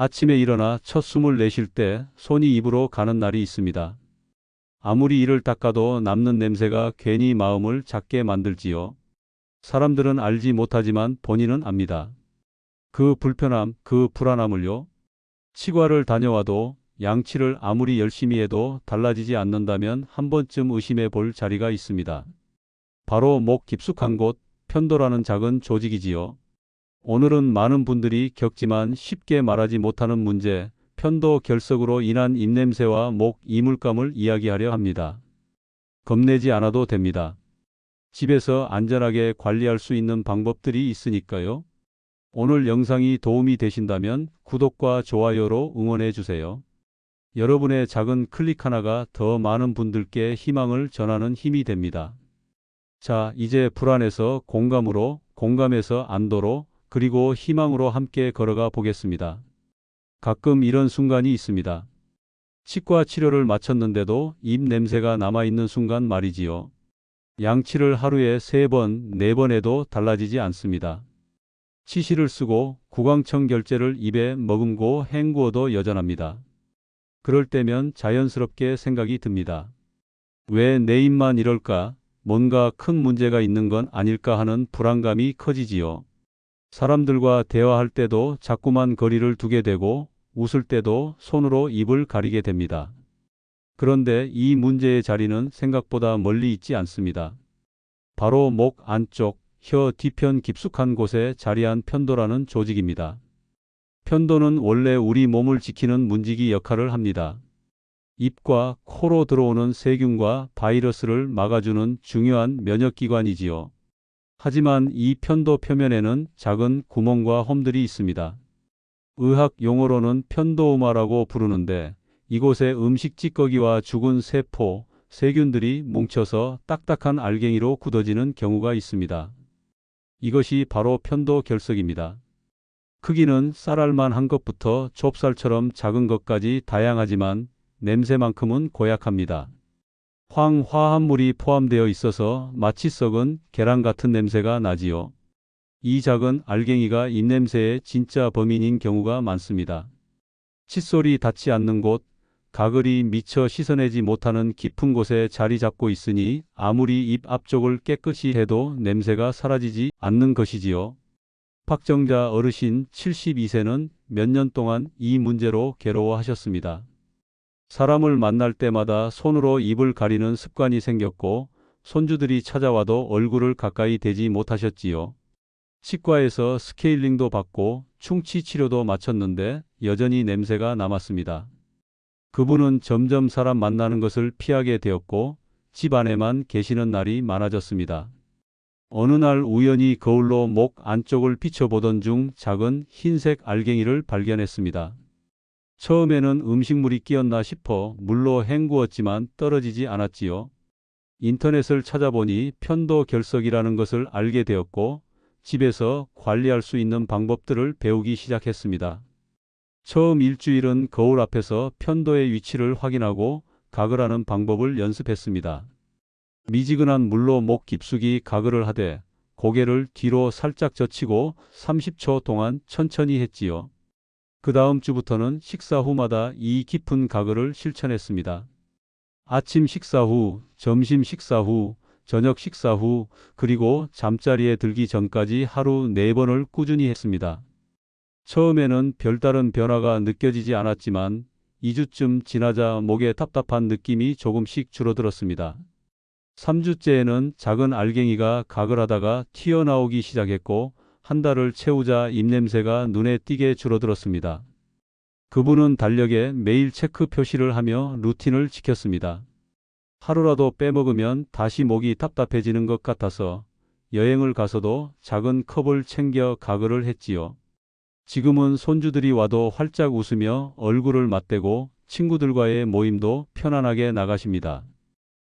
아침에 일어나 첫 숨을 내쉴 때 손이 입으로 가는 날이 있습니다. 아무리 이를 닦아도 남는 냄새가 괜히 마음을 작게 만들지요. 사람들은 알지 못하지만 본인은 압니다. 그 불편함, 그 불안함을요. 치과를 다녀와도 양치를 아무리 열심히 해도 달라지지 않는다면 한 번쯤 의심해 볼 자리가 있습니다. 바로 목 깊숙한 곳, 편도라는 작은 조직이지요. 오늘은 많은 분들이 겪지만 쉽게 말하지 못하는 문제, 편도 결석으로 인한 입냄새와 목 이물감을 이야기하려 합니다. 겁내지 않아도 됩니다. 집에서 안전하게 관리할 수 있는 방법들이 있으니까요. 오늘 영상이 도움이 되신다면 구독과 좋아요로 응원해 주세요. 여러분의 작은 클릭 하나가 더 많은 분들께 희망을 전하는 힘이 됩니다. 자, 이제 불안에서 공감으로, 공감에서 안도로, 그리고 희망으로 함께 걸어가 보겠습니다. 가끔 이런 순간이 있습니다. 치과 치료를 마쳤는데도 입 냄새가 남아있는 순간 말이지요. 양치를 하루에 세 번, 네번 해도 달라지지 않습니다. 치실을 쓰고 구강청 결제를 입에 머금고 헹구어도 여전합니다. 그럴 때면 자연스럽게 생각이 듭니다. 왜 내 입만 이럴까? 뭔가 큰 문제가 있는 건 아닐까 하는 불안감이 커지지요. 사람들과 대화할 때도 자꾸만 거리를 두게 되고 웃을 때도 손으로 입을 가리게 됩니다. 그런데 이 문제의 자리는 생각보다 멀리 있지 않습니다. 바로 목 안쪽, 혀 뒤편 깊숙한 곳에 자리한 편도라는 조직입니다. 편도는 원래 우리 몸을 지키는 문지기 역할을 합니다. 입과 코로 들어오는 세균과 바이러스를 막아주는 중요한 면역기관이지요. 하지만 이 편도 표면에는 작은 구멍과 홈들이 있습니다. 의학 용어로는 편도음화라고 부르는데 이곳에 음식 찌꺼기와 죽은 세포, 세균들이 뭉쳐서 딱딱한 알갱이로 굳어지는 경우가 있습니다. 이것이 바로 편도 결석입니다. 크기는 쌀알만 한 것부터 좁쌀처럼 작은 것까지 다양하지만 냄새만큼은 고약합니다. 황화합물이 포함되어 있어서 마치 썩은 계란 같은 냄새가 나지요. 이 작은 알갱이가 입냄새의 진짜 범인인 경우가 많습니다. 칫솔이 닿지 않는 곳, 가글이 미처 씻어내지 못하는 깊은 곳에 자리 잡고 있으니 아무리 입 앞쪽을 깨끗이 해도 냄새가 사라지지 않는 것이지요. 박정자 어르신 72세는 몇 년 동안 이 문제로 괴로워하셨습니다. 사람을 만날 때마다 손으로 입을 가리는 습관이 생겼고 손주들이 찾아와도 얼굴을 가까이 대지 못하셨지요. 치과에서 스케일링도 받고 충치 치료도 마쳤는데 여전히 냄새가 남았습니다. 그분은 점점 사람 만나는 것을 피하게 되었고 집 안에만 계시는 날이 많아졌습니다. 어느 날 우연히 거울로 목 안쪽을 비춰보던 중 작은 흰색 알갱이를 발견했습니다. 처음에는 음식물이 끼었나 싶어 물로 헹구었지만 떨어지지 않았지요. 인터넷을 찾아보니 편도 결석이라는 것을 알게 되었고 집에서 관리할 수 있는 방법들을 배우기 시작했습니다. 처음 일주일은 거울 앞에서 편도의 위치를 확인하고 가글하는 방법을 연습했습니다. 미지근한 물로 목 깊숙이 가글을 하되 고개를 뒤로 살짝 젖히고 30초 동안 천천히 했지요. 그 다음 주부터는 식사 후마다 이 깊은 가글을 실천했습니다. 아침 식사 후, 점심 식사 후, 저녁 식사 후, 그리고 잠자리에 들기 전까지 하루 네 번을 꾸준히 했습니다. 처음에는 별다른 변화가 느껴지지 않았지만 2주쯤 지나자 목에 답답한 느낌이 조금씩 줄어들었습니다. 3주째에는 작은 알갱이가 가글하다가 튀어나오기 시작했고 한 달을 채우자 입냄새가 눈에 띄게 줄어들었습니다. 그분은 달력에 매일 체크 표시를 하며 루틴을 지켰습니다. 하루라도 빼먹으면 다시 목이 답답해지는 것 같아서 여행을 가서도 작은 컵을 챙겨 가글을 했지요. 지금은 손주들이 와도 활짝 웃으며 얼굴을 맞대고 친구들과의 모임도 편안하게 나가십니다.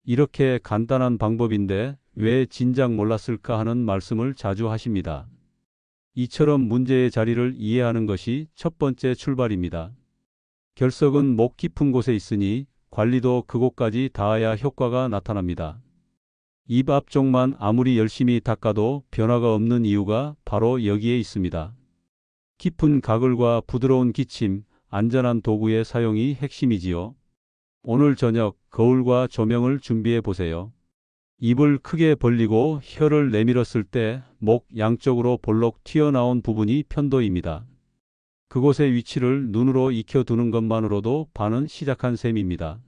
이렇게 간단한 방법인데 왜 진작 몰랐을까 하는 말씀을 자주 하십니다. 이처럼 문제의 자리를 이해하는 것이 첫 번째 출발입니다. 결석은 목 깊은 곳에 있으니 관리도 그곳까지 닿아야 효과가 나타납니다. 입 앞쪽만 아무리 열심히 닦아도 변화가 없는 이유가 바로 여기에 있습니다. 깊은 가글과 부드러운 기침, 안전한 도구의 사용이 핵심이지요. 오늘 저녁 거울과 조명을 준비해 보세요. 입을 크게 벌리고 혀를 내밀었을 때 목 양쪽으로 볼록 튀어나온 부분이 편도입니다. 그곳의 위치를 눈으로 익혀두는 것만으로도 반은 시작한 셈입니다.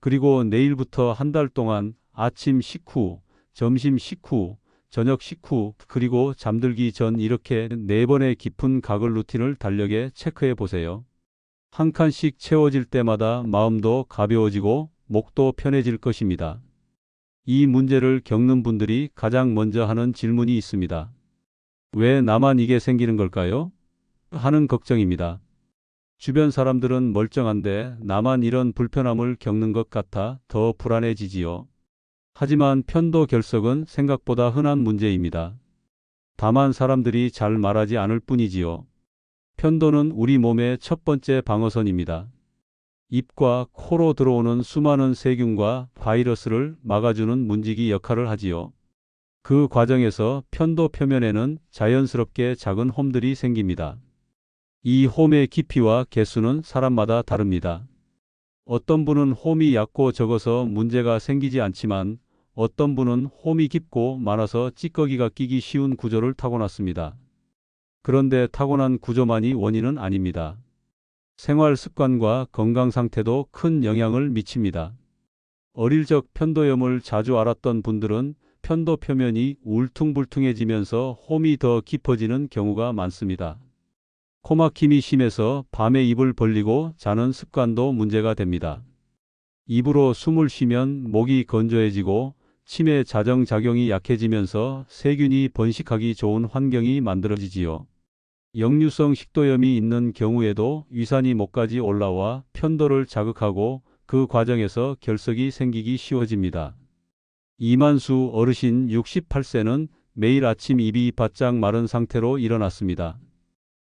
그리고 내일부터 한 달 동안 아침 식후, 점심 식후, 저녁 식후, 그리고 잠들기 전 이렇게 네 번의 깊은 가글 루틴을 달력에 체크해 보세요. 한 칸씩 채워질 때마다 마음도 가벼워지고 목도 편해질 것입니다. 이 문제를 겪는 분들이 가장 먼저 하는 질문이 있습니다. 왜 나만 이게 생기는 걸까요? 하는 걱정입니다. 주변 사람들은 멀쩡한데 나만 이런 불편함을 겪는 것 같아 더 불안해지지요. 하지만 편도 결석은 생각보다 흔한 문제입니다. 다만 사람들이 잘 말하지 않을 뿐이지요. 편도는 우리 몸의 첫 번째 방어선입니다. 입과 코로 들어오는 수많은 세균과 바이러스를 막아주는 문지기 역할을 하지요. 그 과정에서 편도 표면에는 자연스럽게 작은 홈들이 생깁니다. 이 홈의 깊이와 개수는 사람마다 다릅니다. 어떤 분은 홈이 얕고 적어서 문제가 생기지 않지만 어떤 분은 홈이 깊고 많아서 찌꺼기가 끼기 쉬운 구조를 타고났습니다. 그런데 타고난 구조만이 원인은 아닙니다. 생활 습관과 건강 상태도 큰 영향을 미칩니다. 어릴 적 편도염을 자주 앓았던 분들은 편도 표면이 울퉁불퉁해지면서 홈이 더 깊어지는 경우가 많습니다. 코막힘이 심해서 밤에 입을 벌리고 자는 습관도 문제가 됩니다. 입으로 숨을 쉬면 목이 건조해지고 치매 자정작용이 약해지면서 세균이 번식하기 좋은 환경이 만들어지지요. 역류성 식도염이 있는 경우에도 위산이 목까지 올라와 편도를 자극하고 그 과정에서 결석이 생기기 쉬워집니다. 이만수 어르신 68세는 매일 아침 입이 바짝 마른 상태로 일어났습니다.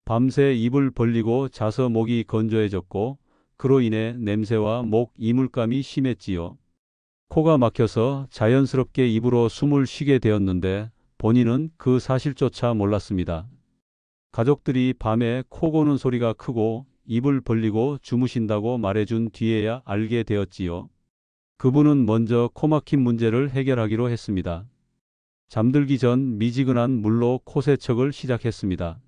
밤새 입을 벌리고 자서 목이 건조해졌고 그로 인해 냄새와 목 이물감이 심했지요. 코가 막혀서 자연스럽게 입으로 숨을 쉬게 되었는데 본인은 그 사실조차 몰랐습니다. 가족들이 밤에 코 고는 소리가 크고 입을 벌리고 주무신다고 말해준 뒤에야 알게 되었지요. 그분은 먼저 코막힘 문제를 해결하기로 했습니다. 잠들기 전 미지근한 물로 코세척을 시작했습니다.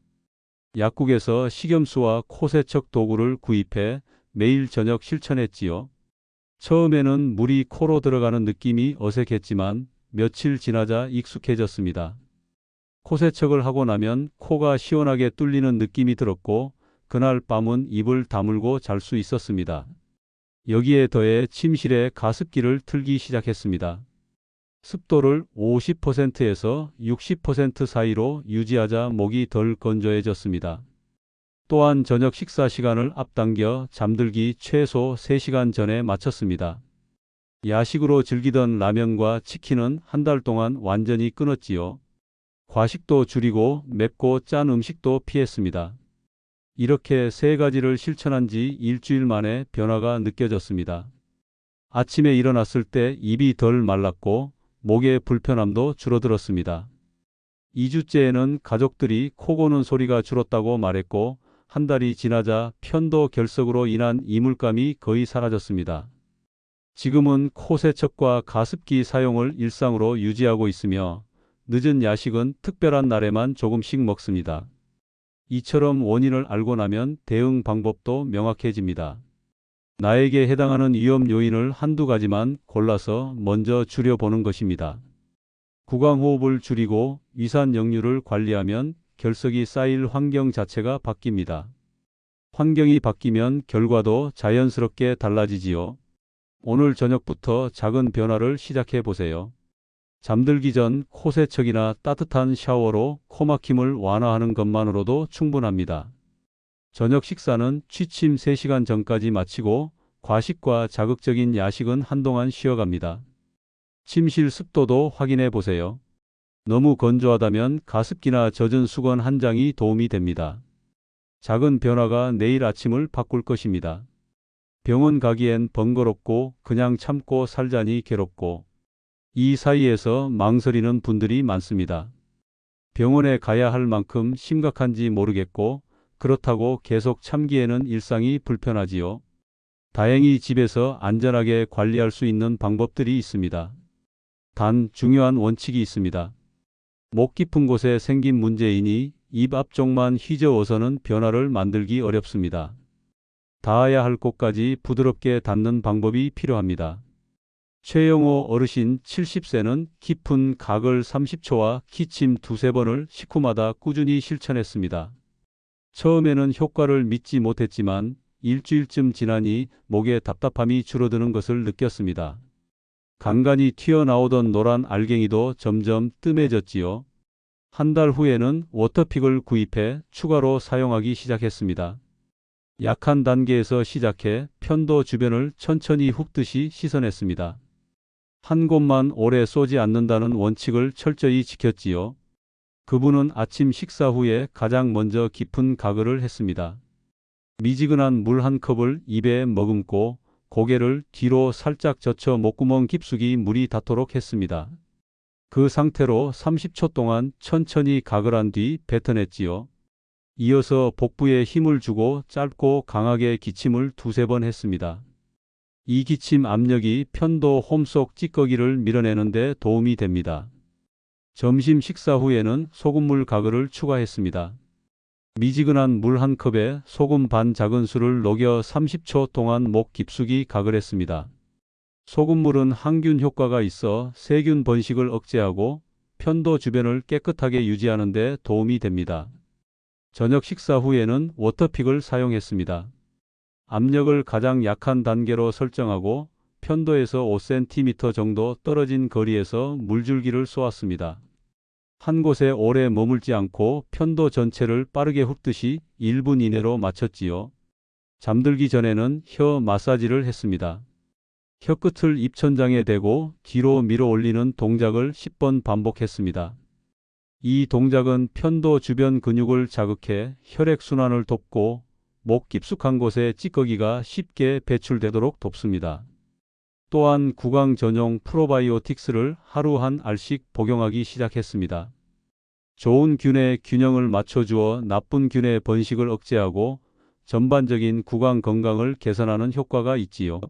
약국에서 식염수와 코세척 도구를 구입해 매일 저녁 실천했지요. 처음에는 물이 코로 들어가는 느낌이 어색했지만 며칠 지나자 익숙해졌습니다. 코세척을 하고 나면 코가 시원하게 뚫리는 느낌이 들었고 그날 밤은 입을 다물고 잘 수 있었습니다. 여기에 더해 침실에 가습기를 틀기 시작했습니다. 습도를 50%에서 60% 사이로 유지하자 목이 덜 건조해졌습니다. 또한 저녁 식사 시간을 앞당겨 잠들기 최소 3시간 전에 마쳤습니다. 야식으로 즐기던 라면과 치킨은 한 달 동안 완전히 끊었지요. 과식도 줄이고 맵고 짠 음식도 피했습니다. 이렇게 세 가지를 실천한 지 일주일 만에 변화가 느껴졌습니다. 아침에 일어났을 때 입이 덜 말랐고 목의 불편함도 줄어들었습니다. 2주째에는 가족들이 코 고는 소리가 줄었다고 말했고 한 달이 지나자 편도 결석으로 인한 이물감이 거의 사라졌습니다. 지금은 코 세척과 가습기 사용을 일상으로 유지하고 있으며 늦은 야식은 특별한 날에만 조금씩 먹습니다. 이처럼 원인을 알고 나면 대응 방법도 명확해집니다. 나에게 해당하는 위험 요인을 한두 가지만 골라서 먼저 줄여보는 것입니다. 구강호흡을 줄이고 위산 역류를 관리하면 결석이 쌓일 환경 자체가 바뀝니다. 환경이 바뀌면 결과도 자연스럽게 달라지지요. 오늘 저녁부터 작은 변화를 시작해 보세요. 잠들기 전 코세척이나 따뜻한 샤워로 코막힘을 완화하는 것만으로도 충분합니다. 저녁 식사는 취침 3시간 전까지 마치고 과식과 자극적인 야식은 한동안 쉬어갑니다. 침실 습도도 확인해 보세요. 너무 건조하다면 가습기나 젖은 수건 한 장이 도움이 됩니다. 작은 변화가 내일 아침을 바꿀 것입니다. 병원 가기엔 번거롭고 그냥 참고 살자니 괴롭고 이 사이에서 망설이는 분들이 많습니다. 병원에 가야 할 만큼 심각한지 모르겠고 그렇다고 계속 참기에는 일상이 불편하지요. 다행히 집에서 안전하게 관리할 수 있는 방법들이 있습니다. 단 중요한 원칙이 있습니다. 목 깊은 곳에 생긴 문제이니 입 앞쪽만 휘저어서는 변화를 만들기 어렵습니다. 닿아야 할 곳까지 부드럽게 닿는 방법이 필요합니다. 최영호 어르신 70세는 깊은 각을 30초와 기침 두세 번을 식후마다 꾸준히 실천했습니다. 처음에는 효과를 믿지 못했지만 일주일쯤 지나니 목에 답답함이 줄어드는 것을 느꼈습니다. 간간히 튀어나오던 노란 알갱이도 점점 뜸해졌지요. 한 달 후에는 워터픽을 구입해 추가로 사용하기 시작했습니다. 약한 단계에서 시작해 편도 주변을 천천히 훑듯이 씻어냈습니다. 한 곳만 오래 쏘지 않는다는 원칙을 철저히 지켰지요. 그분은 아침 식사 후에 가장 먼저 깊은 가글을 했습니다. 미지근한 물 한 컵을 입에 머금고 고개를 뒤로 살짝 젖혀 목구멍 깊숙이 물이 닿도록 했습니다. 그 상태로 30초 동안 천천히 가글한 뒤 뱉어냈지요. 이어서 복부에 힘을 주고 짧고 강하게 기침을 두세 번 했습니다. 이 기침 압력이 편도 홈 속 찌꺼기를 밀어내는 데 도움이 됩니다. 점심 식사 후에는 소금물 가글을 추가했습니다. 미지근한 물 한 컵에 소금 반 작은 술을 녹여 30초 동안 목 깊숙이 가글했습니다. 소금물은 항균 효과가 있어 세균 번식을 억제하고 편도 주변을 깨끗하게 유지하는 데 도움이 됩니다. 저녁 식사 후에는 워터픽을 사용했습니다. 압력을 가장 약한 단계로 설정하고 편도에서 5cm 정도 떨어진 거리에서 물줄기를 쏘았습니다. 한 곳에 오래 머물지 않고 편도 전체를 빠르게 훑듯이 1분 이내로 마쳤지요. 잠들기 전에는 혀 마사지를 했습니다. 혀끝을 입천장에 대고 뒤로 밀어 올리는 동작을 10번 반복했습니다. 이 동작은 편도 주변 근육을 자극해 혈액순환을 돕고 목 깊숙한 곳에 찌꺼기가 쉽게 배출되도록 돕습니다. 또한 구강 전용 프로바이오틱스를 하루 한 알씩 복용하기 시작했습니다. 좋은 균의 균형을 맞춰주어 나쁜 균의 번식을 억제하고 전반적인 구강 건강을 개선하는 효과가 있지요.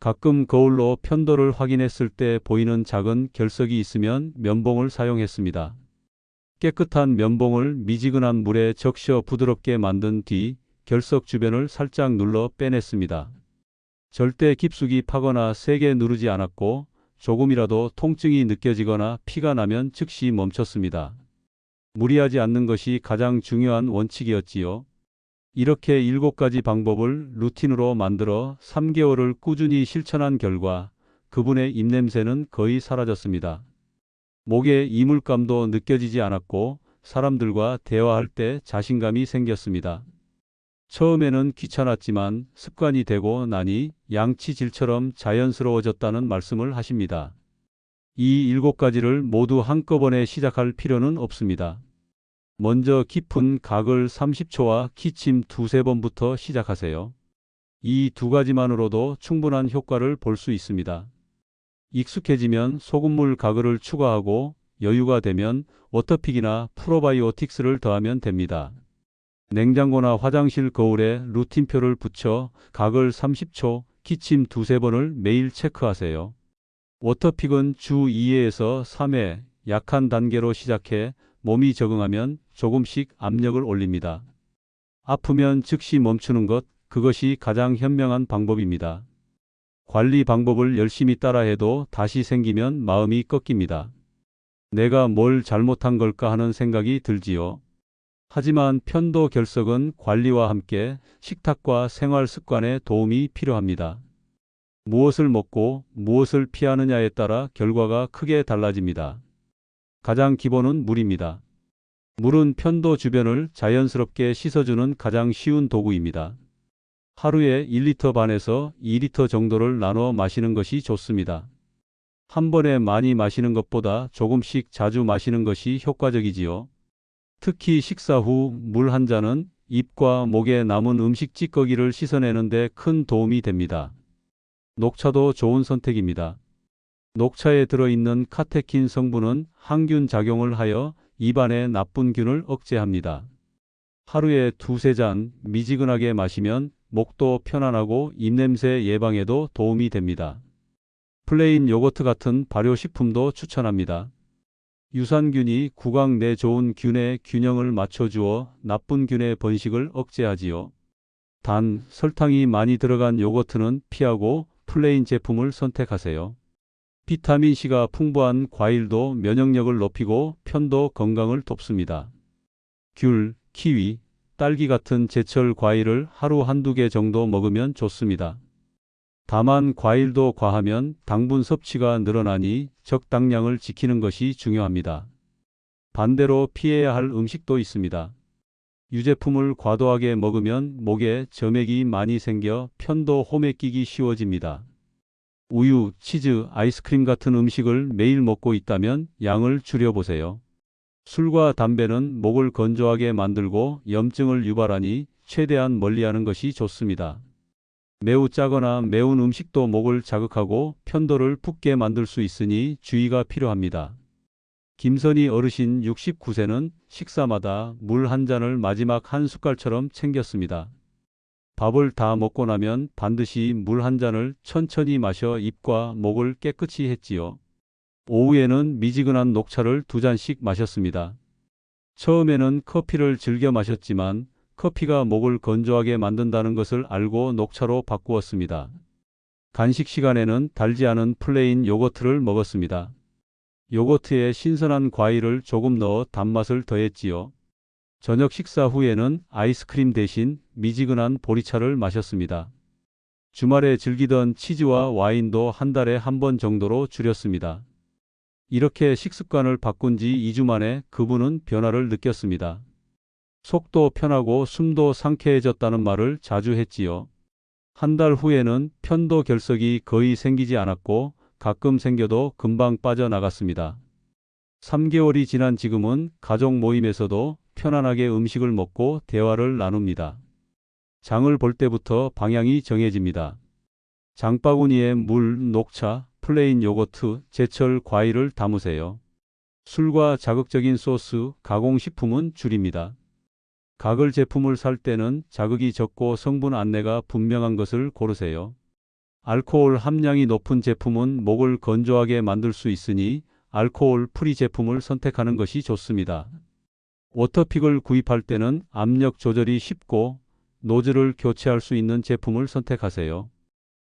가끔 거울로 편도를 확인했을 때 보이는 작은 결석이 있으면 면봉을 사용했습니다. 깨끗한 면봉을 미지근한 물에 적셔 부드럽게 만든 뒤 결석 주변을 살짝 눌러 빼냈습니다. 절대 깊숙이 파거나 세게 누르지 않았고 조금이라도 통증이 느껴지거나 피가 나면 즉시 멈췄습니다. 무리하지 않는 것이 가장 중요한 원칙이었지요. 이렇게 일곱 가지 방법을 루틴으로 만들어 3개월을 꾸준히 실천한 결과 그분의 입냄새는 거의 사라졌습니다. 목에 이물감도 느껴지지 않았고 사람들과 대화할 때 자신감이 생겼습니다. 처음에는 귀찮았지만 습관이 되고 나니 양치질처럼 자연스러워졌다는 말씀을 하십니다. 이 일곱 가지를 모두 한꺼번에 시작할 필요는 없습니다. 먼저 깊은 각을 30초와 기침 두세 번부터 시작하세요. 이 두 가지만으로도 충분한 효과를 볼 수 있습니다. 익숙해지면 소금물 가글을 추가하고 여유가 되면 워터픽이나 프로바이오틱스를 더하면 됩니다. 냉장고나 화장실 거울에 루틴표를 붙여 각을 30초, 기침 두세 번을 매일 체크하세요. 워터픽은 주 2회에서 3회 약한 단계로 시작해 몸이 적응하면 조금씩 압력을 올립니다. 아프면 즉시 멈추는 것, 그것이 가장 현명한 방법입니다. 관리 방법을 열심히 따라해도 다시 생기면 마음이 꺾입니다. 내가 뭘 잘못한 걸까 하는 생각이 들지요. 하지만 편도 결석은 관리와 함께 식탁과 생활 습관에 도움이 필요합니다. 무엇을 먹고 무엇을 피하느냐에 따라 결과가 크게 달라집니다. 가장 기본은 물입니다. 물은 편도 주변을 자연스럽게 씻어주는 가장 쉬운 도구입니다. 하루에 1리터 반에서 2리터 정도를 나눠 마시는 것이 좋습니다. 한 번에 많이 마시는 것보다 조금씩 자주 마시는 것이 효과적이지요. 특히 식사 후 물 한 잔은 입과 목에 남은 음식 찌꺼기를 씻어내는 데 큰 도움이 됩니다. 녹차도 좋은 선택입니다. 녹차에 들어있는 카테킨 성분은 항균 작용을 하여 입안의 나쁜 균을 억제합니다. 하루에 두세 잔 미지근하게 마시면 목도 편안하고 입냄새 예방에도 도움이 됩니다. 플레인 요거트 같은 발효식품도 추천합니다. 유산균이 구강 내 좋은 균의 균형을 맞춰주어 나쁜 균의 번식을 억제하지요. 단, 설탕이 많이 들어간 요거트는 피하고 플레인 제품을 선택하세요. 비타민C가 풍부한 과일도 면역력을 높이고 편도 건강을 돕습니다. 귤, 키위, 딸기 같은 제철 과일을 하루 한두 개 정도 먹으면 좋습니다. 다만 과일도 과하면 당분 섭취가 늘어나니 적당량을 지키는 것이 중요합니다. 반대로 피해야 할 음식도 있습니다. 유제품을 과도하게 먹으면 목에 점액이 많이 생겨 편도 홈에 끼기 쉬워집니다. 우유, 치즈, 아이스크림 같은 음식을 매일 먹고 있다면 양을 줄여보세요. 술과 담배는 목을 건조하게 만들고 염증을 유발하니 최대한 멀리하는 것이 좋습니다. 매우 짜거나 매운 음식도 목을 자극하고 편도를 붓게 만들 수 있으니 주의가 필요합니다. 김선희 어르신 69세는 식사마다 물 한 잔을 마지막 한 숟갈처럼 챙겼습니다. 밥을 다 먹고 나면 반드시 물 한 잔을 천천히 마셔 입과 목을 깨끗이 했지요. 오후에는 미지근한 녹차를 두 잔씩 마셨습니다. 처음에는 커피를 즐겨 마셨지만 커피가 목을 건조하게 만든다는 것을 알고 녹차로 바꾸었습니다. 간식 시간에는 달지 않은 플레인 요거트를 먹었습니다. 요거트에 신선한 과일을 조금 넣어 단맛을 더했지요. 저녁 식사 후에는 아이스크림 대신 미지근한 보리차를 마셨습니다. 주말에 즐기던 치즈와 와인도 한 달에 한 번 정도로 줄였습니다. 이렇게 식습관을 바꾼 지 2주 만에 그분은 변화를 느꼈습니다. 속도 편하고 숨도 상쾌해졌다는 말을 자주 했지요. 한 달 후에는 편도 결석이 거의 생기지 않았고 가끔 생겨도 금방 빠져나갔습니다. 3개월이 지난 지금은 가족 모임에서도 편안하게 음식을 먹고 대화를 나눕니다. 장을 볼 때부터 방향이 정해집니다. 장바구니에 물, 녹차, 플레인 요거트, 제철 과일을 담으세요. 술과 자극적인 소스, 가공식품은 줄입니다. 가글 제품을 살 때는 자극이 적고 성분 안내가 분명한 것을 고르세요. 알코올 함량이 높은 제품은 목을 건조하게 만들 수 있으니 알코올 프리 제품을 선택하는 것이 좋습니다. 워터픽을 구입할 때는 압력 조절이 쉽고 노즐을 교체할 수 있는 제품을 선택하세요.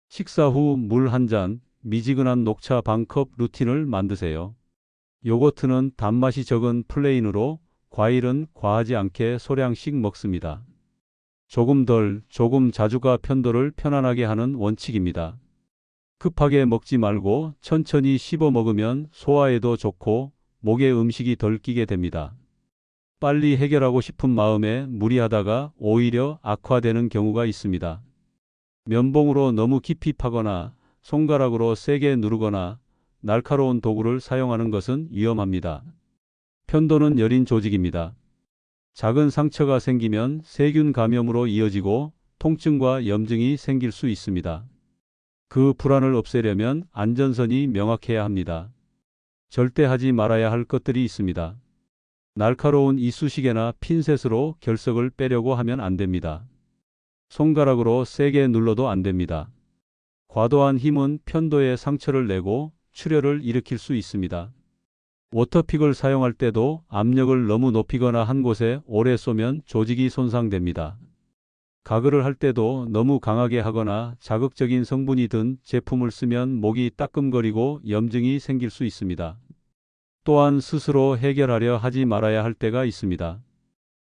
식사 후 물 한 잔, 미지근한 녹차 반컵 루틴을 만드세요. 요거트는 단맛이 적은 플레인으로 과일은 과하지 않게 소량씩 먹습니다. 조금 덜, 조금 자주가 편도를 편안하게 하는 원칙입니다. 급하게 먹지 말고 천천히 씹어 먹으면 소화에도 좋고 목에 음식이 덜 끼게 됩니다. 빨리 해결하고 싶은 마음에 무리하다가 오히려 악화되는 경우가 있습니다. 면봉으로 너무 깊이 파거나 손가락으로 세게 누르거나 날카로운 도구를 사용하는 것은 위험합니다. 편도는 여린 조직입니다. 작은 상처가 생기면 세균 감염으로 이어지고 통증과 염증이 생길 수 있습니다. 그 불안을 없애려면 안전선이 명확해야 합니다. 절대 하지 말아야 할 것들이 있습니다. 날카로운 이쑤시개나 핀셋으로 결석을 빼려고 하면 안 됩니다. 손가락으로 세게 눌러도 안 됩니다. 과도한 힘은 편도에 상처를 내고 출혈을 일으킬 수 있습니다. 워터픽을 사용할 때도 압력을 너무 높이거나 한 곳에 오래 쏘면 조직이 손상됩니다. 가글을 할 때도 너무 강하게 하거나 자극적인 성분이 든 제품을 쓰면 목이 따끔거리고 염증이 생길 수 있습니다. 또한 스스로 해결하려 하지 말아야 할 때가 있습니다.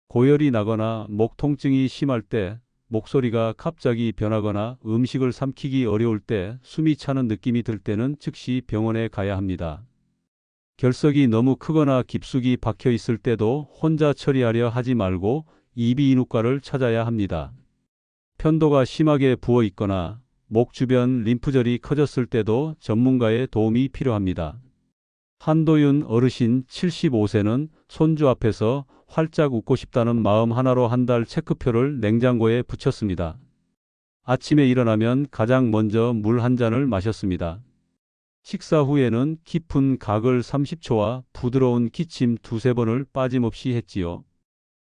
고열이 나거나 목 통증이 심할 때 목소리가 갑자기 변하거나 음식을 삼키기 어려울 때 숨이 차는 느낌이 들 때는 즉시 병원에 가야 합니다. 결석이 너무 크거나 깊숙이 박혀 있을 때도 혼자 처리하려 하지 말고 이비인후과를 찾아야 합니다. 편도가 심하게 부어 있거나 목 주변 림프절이 커졌을 때도 전문가의 도움이 필요합니다. 한도윤 어르신 75세는 손주 앞에서 활짝 웃고 싶다는 마음 하나로 한 달 체크표를 냉장고에 붙였습니다. 아침에 일어나면 가장 먼저 물 한 잔을 마셨습니다. 식사 후에는 깊은 가글 30초와 부드러운 기침 두세 번을 빠짐없이 했지요.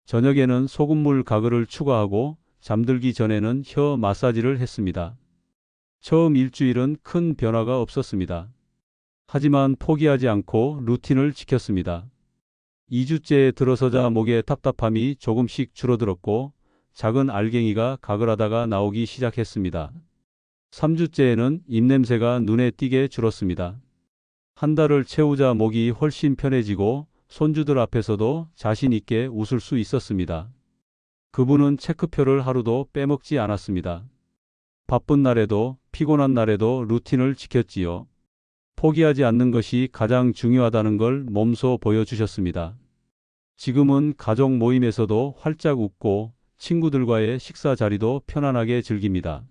저녁에는 소금물 가글을 추가하고 잠들기 전에는 혀 마사지를 했습니다. 처음 일주일은 큰 변화가 없었습니다. 하지만 포기하지 않고 루틴을 지켰습니다. 2주째에 들어서자 목의 답답함이 조금씩 줄어들었고 작은 알갱이가 가글하다가 나오기 시작했습니다. 3주째에는 입냄새가 눈에 띄게 줄었습니다. 한 달을 채우자 목이 훨씬 편해지고 손주들 앞에서도 자신 있게 웃을 수 있었습니다. 그분은 체크표를 하루도 빼먹지 않았습니다. 바쁜 날에도 피곤한 날에도 루틴을 지켰지요. 포기하지 않는 것이 가장 중요하다는 걸 몸소 보여주셨습니다. 지금은 가족 모임에서도 활짝 웃고 친구들과의 식사 자리도 편안하게 즐깁니다.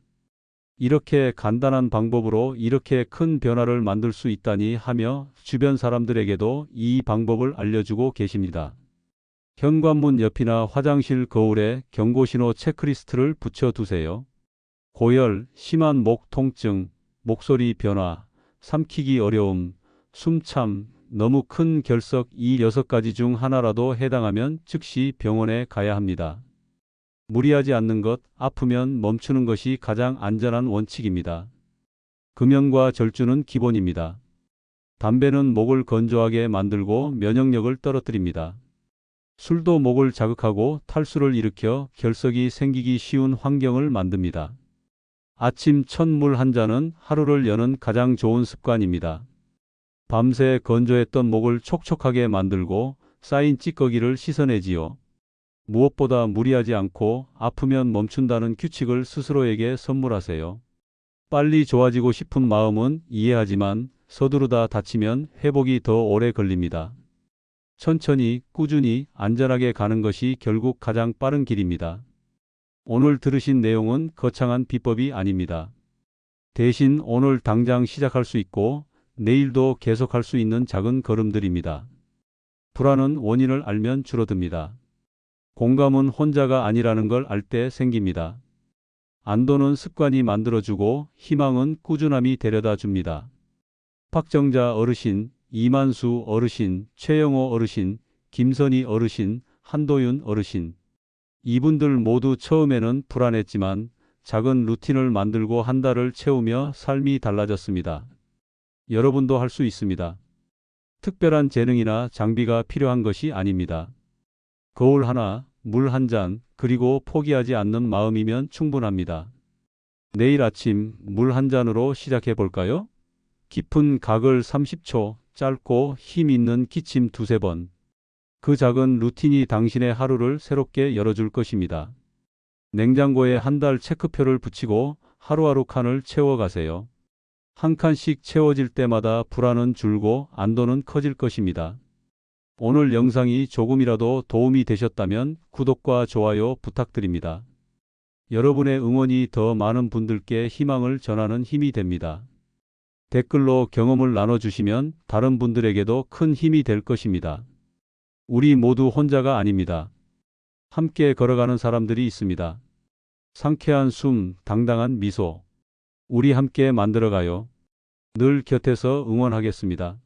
이렇게 간단한 방법으로 이렇게 큰 변화를 만들 수 있다니 하며 주변 사람들에게도 이 방법을 알려주고 계십니다. 현관문 옆이나 화장실 거울에 경고신호 체크리스트를 붙여두세요. 고열, 심한 목 통증, 목소리 변화, 삼키기 어려움, 숨참, 너무 큰 결석 이 여섯 가지 중 하나라도 해당하면 즉시 병원에 가야 합니다. 무리하지 않는 것, 아프면 멈추는 것이 가장 안전한 원칙입니다. 금연과 절주는 기본입니다. 담배는 목을 건조하게 만들고 면역력을 떨어뜨립니다. 술도 목을 자극하고 탈수를 일으켜 결석이 생기기 쉬운 환경을 만듭니다. 아침 첫 물 한 잔은 하루를 여는 가장 좋은 습관입니다. 밤새 건조했던 목을 촉촉하게 만들고 쌓인 찌꺼기를 씻어내지요. 무엇보다 무리하지 않고 아프면 멈춘다는 규칙을 스스로에게 선물하세요. 빨리 좋아지고 싶은 마음은 이해하지만 서두르다 다치면 회복이 더 오래 걸립니다. 천천히, 꾸준히, 안전하게 가는 것이 결국 가장 빠른 길입니다. 오늘 들으신 내용은 거창한 비법이 아닙니다. 대신 오늘 당장 시작할 수 있고 내일도 계속할 수 있는 작은 걸음들입니다. 불안은 원인을 알면 줄어듭니다. 공감은 혼자가 아니라는 걸 알 때 생깁니다. 안도는 습관이 만들어주고 희망은 꾸준함이 데려다 줍니다. 박정자 어르신, 이만수 어르신, 최영호 어르신, 김선희 어르신, 한도윤 어르신. 이분들 모두 처음에는 불안했지만 작은 루틴을 만들고 한 달을 채우며 삶이 달라졌습니다. 여러분도 할 수 있습니다. 특별한 재능이나 장비가 필요한 것이 아닙니다. 거울 하나, 물 한 잔, 그리고 포기하지 않는 마음이면 충분합니다. 내일 아침 물 한 잔으로 시작해 볼까요? 깊은 가글 30초, 짧고 힘 있는 기침 두세 번. 그 작은 루틴이 당신의 하루를 새롭게 열어줄 것입니다. 냉장고에 한 달 체크표를 붙이고 하루하루 칸을 채워가세요. 한 칸씩 채워질 때마다 불안은 줄고 안도는 커질 것입니다. 오늘 영상이 조금이라도 도움이 되셨다면 구독과 좋아요 부탁드립니다. 여러분의 응원이 더 많은 분들께 희망을 전하는 힘이 됩니다. 댓글로 경험을 나눠주시면 다른 분들에게도 큰 힘이 될 것입니다. 우리 모두 혼자가 아닙니다. 함께 걸어가는 사람들이 있습니다. 상쾌한 숨, 당당한 미소. 우리 함께 만들어가요. 늘 곁에서 응원하겠습니다.